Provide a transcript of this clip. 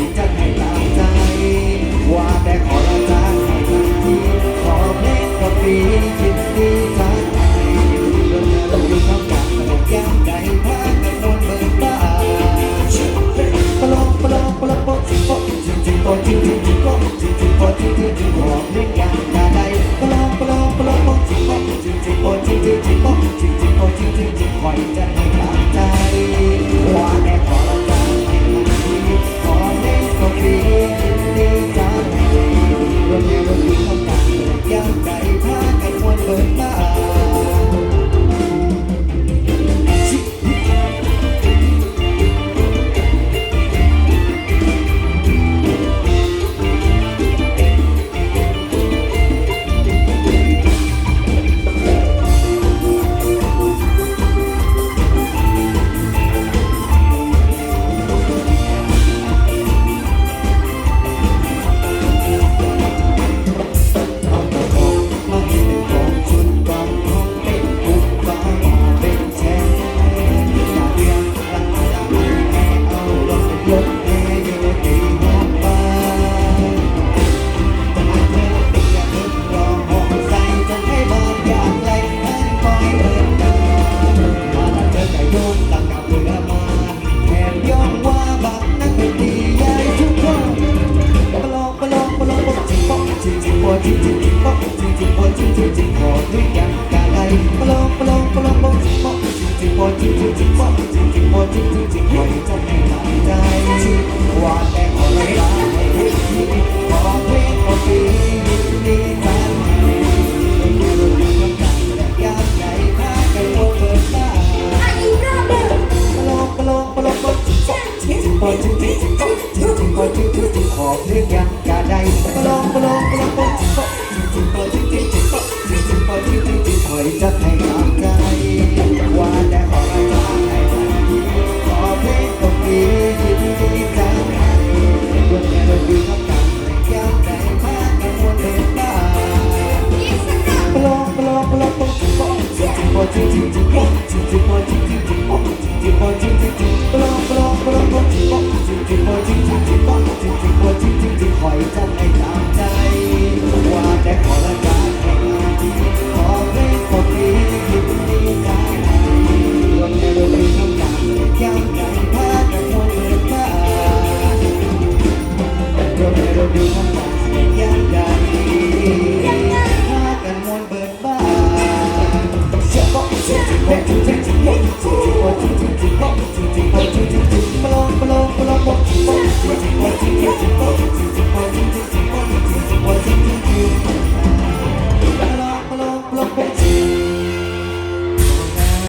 있잖아. ริงจริงจริงพอทุกอย่างกาไรปลองปลองปลองปลองจริงพอจริงจริงพอจริงจริงจริงพอจริงจริงจริงพอจริงจริงจริงพอที่จะไม่หลับใจริงว่าแต่ขอเลยละให้เรื่องนี้ขอเพลงขอเพลงดีกันพอจริงจริงจริงพอจริงจริงจริงของพื่อจริงอย่าได้ปลองปลองพอจริปลอง จิ